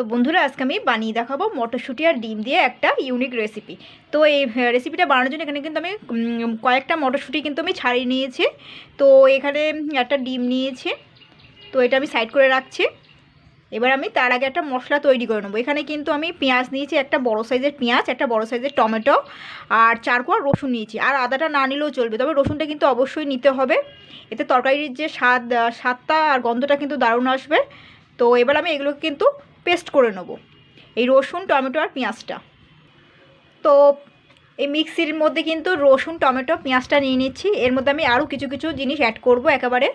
তো বন্ধুরা, আজকে আমি বানিয়ে দেখাবো মটরশুঁটি আর ডিম দিয়ে একটা ইউনিক রেসিপি তো এই রেসিপিটা বানানোর জন্য এখানে কিন্তু আমি কয়েকটা মটরশুঁটি কিন্তু আমি ছাড়িয়ে নিয়েছি। তো এখানে একটা ডিম নিয়েছি। তো এটা আমি সাইড করে রাখছি। এবার আমি তার আগে একটা মশলা তৈরি করে নেব। এখানে কিন্তু আমি পেঁয়াজ নিয়েছি, একটা বড় সাইজের পেঁয়াজ, একটা বড় সাইজের টমেটো আর চার কোয়া রসুন নিয়েছি। আর আদাটা না নিলেও চলবে, তবে রসুনটা কিন্তু অবশ্যই নিতে হবে। এতে তরকারির যে স্বাদ স্বাদটা আর গন্ধটা কিন্তু দারুণ আসবে। তো এবার আমি এগুলোকে কিন্তু পেস্ট করে নেব। এই রসুন, টমেটো আর পেঁয়াজটা। তো এই মিক্সির মধ্যে কিন্তু রসুন, টমেটো, পেঁয়াজটা নিয়ে নিচ্ছি। এর মধ্যে আমি আরও কিছু কিছু জিনিস অ্যাড করব একেবারে।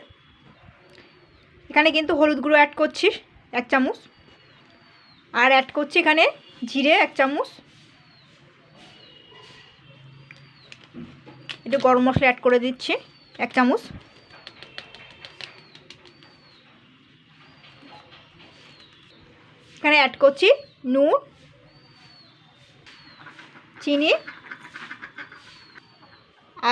এখানে কিন্তু হলুদ গুঁড়ো অ্যাড করছি, এক চামচ। আর অ্যাড করছি এখানে জিরে, এক চামচ। একটু গরম মশলা অ্যাড করে দিচ্ছি, এক চামচ। এখানে অ্যাড করছি নুন, চিনি,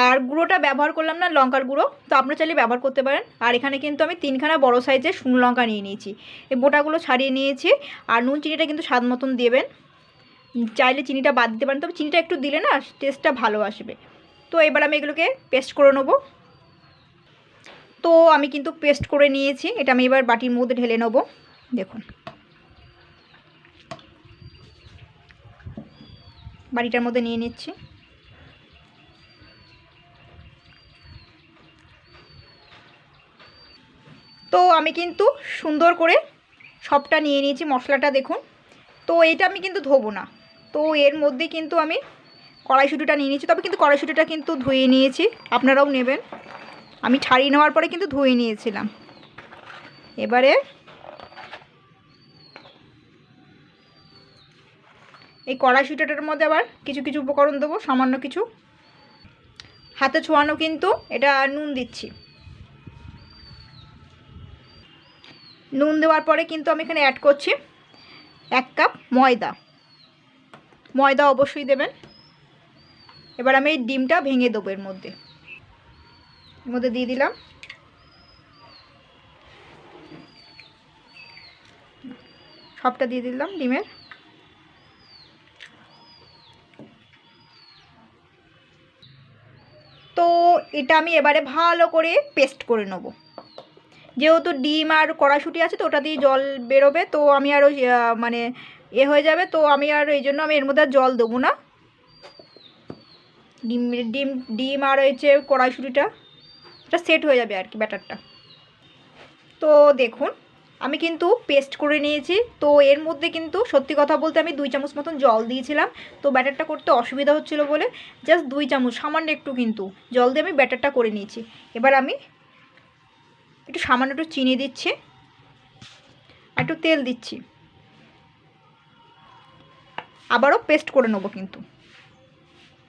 আর গুঁড়োটা ব্যবহার করলাম না, লঙ্কার গুঁড়ো। তো আপনারা চাইলে ব্যবহার করতে পারেন। আর এখানে কিন্তু আমি তিনখানা বড় সাইজের শুকনো লঙ্কা নিয়ে নিয়েছি। এই বোটাগুলো ছাড়িয়ে নিয়েছি। আর নুন, চিনিটা কিন্তু স্বাদ মতন দেবেন। চাইলে চিনিটা বাদ দিতে পারেন। তবে চিনিটা একটু দিলে না টেস্টটা ভালো আসবে। তো এবার আমি এগুলোকে পেস্ট করে নেব। তো আমি কিন্তু পেস্ট করে নিয়েছি। এটা আমি এবার বাটির মধ্যে ঢেলে নেব। দেখুন। বাড়িটার মধ্যে নিয়ে নিচ্ছি। তো আমি কিন্তু সুন্দর করে সবটা নিয়ে নিয়েছি, মশলাটা দেখুন। তো এটা আমি কিন্তু ধোবো না। তো এর মধ্যে কিন্তু আমি কড়াইশুঁটিটা নিয়ে নিয়েছি, তবে কিন্তু কড়াইশুঁটিটা কিন্তু ধুয়ে নিয়েছি, আপনারাও নেবেন। আমি ছাড়িয়ে নেওয়ার পরে কিন্তু ধুয়ে নিয়েছিলাম। এবারে এই কড়াইশুঁটিটার মধ্যে আবার কিছু কিছু উপকরণ দেবো, সামান্য কিছু। হাতে ছোঁয়ানো কিন্তু এটা নুন দিচ্ছি। নুন দেওয়ার পরে কিন্তু আমি এখানে অ্যাড করছি এক কাপ ময়দা। ময়দা অবশ্যই দেবেন। এবার আমি এই ডিমটা ভেঙে দেবো এর মধ্যে। এর মধ্যে দিয়ে দিলাম। সবটা দিয়ে দিলাম ডিমের তো এটা আমি এবারে ভালো করে পেস্ট করে নেব। যেহেতু ডিম আর কড়াশুটি আছে তো, ওটা দিয়ে জল বেরোবে, তো আমি আর ওই মানে এ হয়ে যাবে, তো আমি আর এই জন্য আমি এর মধ্যে জল দেবো না। ডিম ডিম ডিম আর হয়েছে কড়াইশুটিটা, এটা সেট হয়ে যাবে আর কি ব্যাটারটা। তো দেখুন আমি কিন্তু পেস্ট করে নিয়েছি। তো এর মধ্যে কিন্তু সত্যি কথা বলতে আমি দুই চামচ মতন জল দিয়েছিলাম। তো ব্যাটারটা করতে অসুবিধা হচ্ছিল বলে জাস্ট দুই চামচ, সামান্য একটু কিন্তু জল দিয়ে আমি ব্যাটারটা করে নিয়েছি। এবার আমি একটু সামান্য একটু চিনি দিচ্ছি একটু তেল দিচ্ছি। আবারও পেস্ট করে নেব কিন্তু।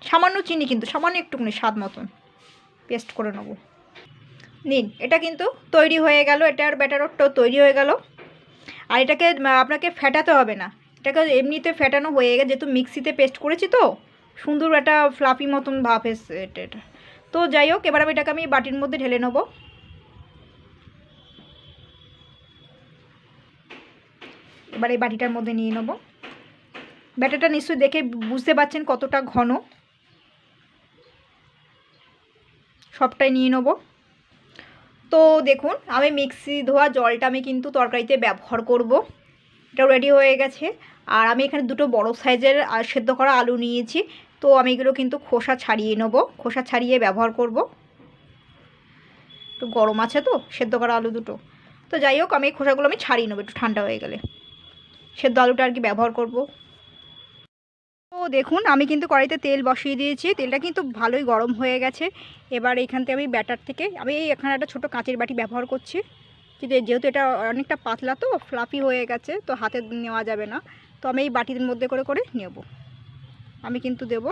সামান্য চিনি কিন্তু, সামান্য একটুখানি স্বাদ মতন পেস্ট করে নেব। নিন, এটা কিন্তু তৈরি হয়ে গেল এটার ব্যাটারটাও তৈরি হয়ে গেল। আর এটাকে আপনাকে ফেটাতে হবে না। এটাকে এমনিতে ফেটানো হয়ে গেছে, যেহেতু মিক্সিতে পেস্ট করেছি তো, সুন্দর একটা ফ্লাফি মতন ভাব এসছে এটা। তো যাই হোক, এবার আমি এটাকে আমি বাটির মধ্যে ঢেলে নেব। এবার এই বাটিটার মধ্যে নিয়ে নেব। ব্যাটারটা নিশ্চয়ই দেখে বুঝতে পারছেন কতটা ঘন। সবটাই নিয়ে নেব। তো দেখুন, আমি মিক্সি ধোয়া জলটা আমি কিন্তু তরকারিতে ব্যবহার করব। এটাও রেডি হয়ে গেছে। আর আমি এখানে দুটো বড় সাইজের সেদ্ধ করা আলু নিয়েছি। তো আমি এগুলো কিন্তু খোসা ছাড়িয়ে নেব। খোসা ছাড়িয়ে ব্যবহার করব। একটু গরম আছে তো, সেদ্ধ করা আলু দুটো। তো যাই হোক, আমি এই খোসাগুলো আমি ছাড়িয়ে নেব, একটু ঠান্ডা হয়ে গেলে। সেদ্ধ আলুটা আর কি ব্যবহার করব। দেখুন, আমি কিন্তু কড়াইতে তেল বসিয়ে দিয়েছি। তেলটা কিন্তু ভালোই গরম হয়ে গেছে। এবার এইখান থেকে আমি ব্যাটার থেকে, আমি এই এখানে একটা ছোটো কাঁচের বাটি ব্যবহার করছি। কিন্তু যেহেতু এটা অনেকটা পাতলা তো ফ্লাফি হয়ে গেছে, তো হাতে নেওয়া যাবে না। তো আমি এই বাটির মধ্যে করে করে নেব। আমি কিন্তু দেব।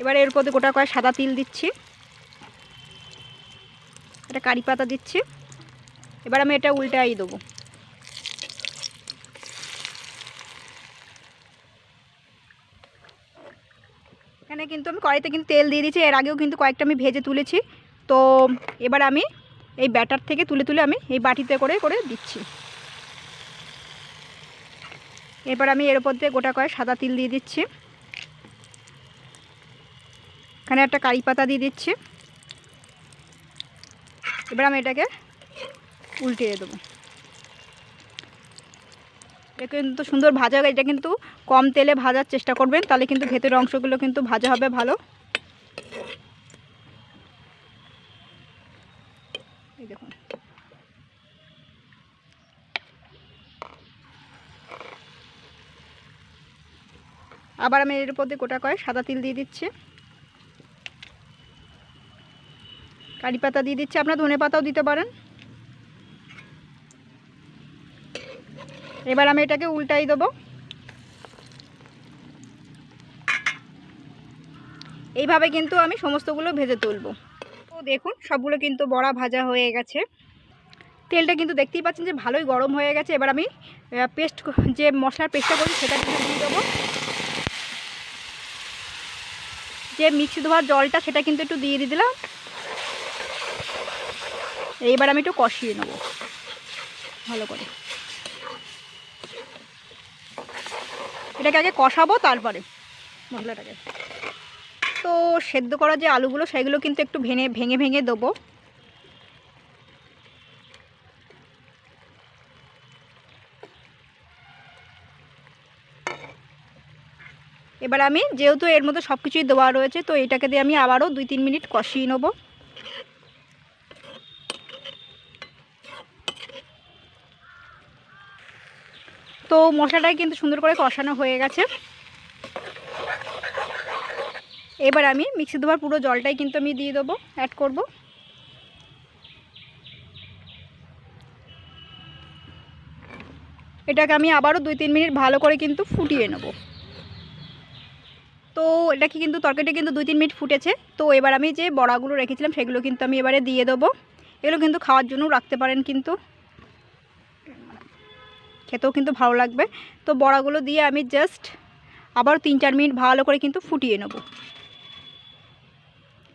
এবার এর মধ্যে গোটা কয়েক সাদা তিল দিচ্ছি। একটা কারি পাতা দিচ্ছি। এবার আমি এটা উল্টাই দেবো। এখানে কিন্তু আমি কড়াইতে কিন্তু তেল দিয়ে দিয়েছি। এর আগেও কিন্তু কয়েকটা আমি ভেজে তুলেছি। তো এবার আমি এই ব্যাটার থেকে তুলে তুলে আমি এই বাটিতে করে করে দিচ্ছি। এরপর আমি এর উপর দিয়ে গোটা কয়েক সাদা তিল দিয়ে দিচ্ছি। এখানে একটা কারি পাতা দিয়ে দিচ্ছি। এবার আমি এটাকে উল্টিয়ে দেবো। এটা কিন্তু সুন্দর ভাজা এটা কিন্তু কম তেলে ভাজার চেষ্টা করবেন, তাহলে কিন্তু ভেতরের অংশগুলো কিন্তু ভাজা হবে ভালো। এই দেখুন। আবার আমি এর উপর দিয়ে গোটা কয়েক সাদা তিল দিয়ে দিচ্ছি। কারি পাতা দিয়ে দিচ্ছি। আপনার ধনে পাতাও দিতে পারেন। এবার আমি এটাকে উল্টাই দেবো। এইভাবে কিন্তু আমি সমস্তগুলো ভেজে তুলবো। তো দেখুন, সবগুলো কিন্তু বড়া ভাজা হয়ে গেছে। তেলটা কিন্তু দেখতেই পাচ্ছেন যে ভালোই গরম হয়ে গেছে। এবার আমি পেস্ট যে মশলার পেস্টটা করি সেটা কিন্তু দিয়ে দেবো। যে মিক্সি ধোয়ার জলটা সেটা কিন্তু একটু দিয়ে দিয়ে দিলাম। এইবার আমি একটু কষিয়ে নেব। ভালো করে। এটাকে আগে কষাবো, তারপরে মশলাটাকে। তো সেদ্ধ করা যে আলুগুলো, সেগুলো কিন্তু একটু ভেঙে ভেঙে ভেঙে দেবো। এবার আমি, যেহেতু এর মধ্যে সব কিছুই দেওয়া রয়েছে, তো এটাকে দিয়ে আমি আবারও দুই তিন মিনিট কষিয়ে নেব। তো মশলাটাই কিন্তু সুন্দর করে কষানো হয়ে গেছে। এবার আমি মিক্সি দেওয়ার পুরো জলটাই কিন্তু আমি দিয়ে দেবো অ্যাড করব। এটাকে আমি আবারও দুই তিন মিনিট ভালো করে কিন্তু ফুটিয়ে নেব। তো এটাকে কিন্তু তরকারিটা কিন্তু দুই তিন মিনিট ফুটেছে। তো এবার আমি যে বড়াগুলো রেখেছিলাম সেগুলো কিন্তু আমি এবারে দিয়ে দেবো। এগুলো কিন্তু খাওয়ার জন্য রাখতে পারেন কিন্তু। খেতেও কিন্তু ভালো লাগবে। তো বড়াগুলো দিয়ে আমি জাস্ট আবার তিন চার মিনিট ভালো করে কিন্তু ফুটিয়ে নেব।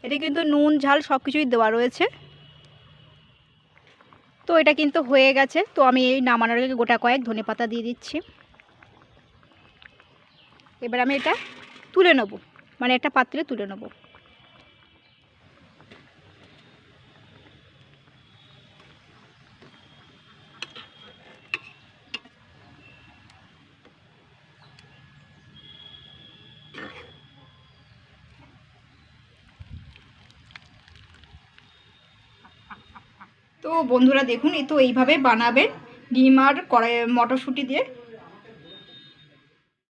এটা কিন্তু নুন, ঝাল সব কিছুই দেওয়া রয়েছে। তো এটা কিন্তু হয়ে গেছে। তো আমি এই নামানোর আগে গোটা কয়েক ধনে পাতা দিয়ে দিচ্ছি। এবার আমি এটা তুলে নেব। মানে একটা পাত্রে তুলে নেব। তো বন্ধুরা দেখুন এই তো এইভাবে বানাবেন। ডিম আর কড়াই মটরশুঁটি দিয়ে।